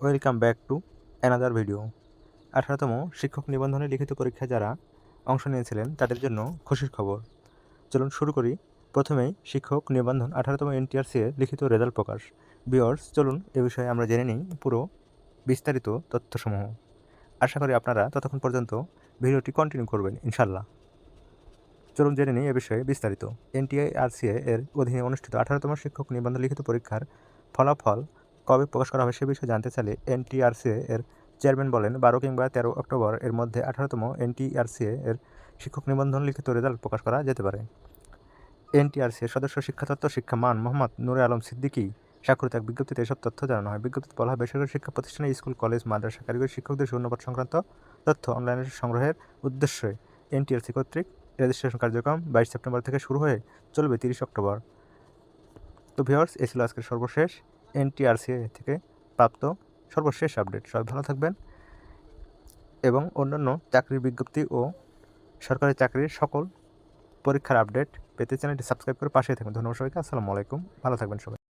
Welcome back to another video আঠারোতম শিক্ষক নিবন্ধনে লিখিত পরীক্ষায় যারা অংশ নিয়েছিলেন, তাদের জন্য খুশির খবর। চলুন শুরু করি। প্রথমেই শিক্ষক নিবন্ধন আঠারোতম এনটিআরসি এর লিখিত রেজাল্ট প্রকাশ। বিয়র্স চলুন এ বিষয়ে আমরা জেনে নিই পুরো বিস্তারিত তথ্যসমূহ। আশা করি আপনারা ততক্ষণ পর্যন্ত ভিডিওটি কন্টিনিউ করবেন ইনশাল্লাহ চলুন জেনে নিই এ বিষয়ে বিস্তারিত। এনটিআইআরসিএ এর অধীনে অনুষ্ঠিত আঠারোতম শিক্ষক নিবন্ধন লিখিত পরীক্ষার ফলাফল কবে প্রকাশ করা হবে সে বিষয়ে জানতে চাইলে এনটিআরসিএ এর চেয়ারম্যান বলেন, বারো কিংবা তেরো অক্টোবর এর মধ্যে আঠারোতম এনটিআরসিএ এর শিক্ষক নিবন্ধন লিখিত রেজাল্ট প্রকাশ করা যেতে পারে। এনটিআরসি এর সদস্য শিক্ষাতত্ত্ব শিক্ষা মান মোহাম্মদ নুরে আলম সিদ্দিকী স্বাক্ষরিত এক বিজ্ঞপ্তিতে এসব তথ্য জানানো হয়। বিজ্ঞপ্তিতে বলা হয়, বেসরকারি শিক্ষা প্রতিষ্ঠানে স্কুল, কলেজ, মাদ্রাসা কারিগরি শিক্ষকদের শূন্যপদ সংক্রান্ত তথ্য অনলাইনে সংগ্রহের উদ্দেশ্যে এনটিআরসি কর্তৃক রেজিস্ট্রেশন কার্যক্রম বাইশ সেপ্টেম্বর থেকে শুরু হয়ে চলবে তিরিশ অক্টোবর। তো ভিওর্স এ ছিল আজকের সর্বশেষ এনটিআরসি থেকে প্রাপ্ত সর্বশেষ আপডেট। সবাই ভালো থাকবেন এবং অন্যান্য চাকরির বিজ্ঞপ্তি ও সরকারি চাকরির সকল পরীক্ষার আপডেট পেতে চ্যানেলটি সাবস্ক্রাইব করে পাশে থাকবেন। ধন্যবাদ সবাইকে। আসসালামু আলাইকুম। ভালো থাকবেন সবাই।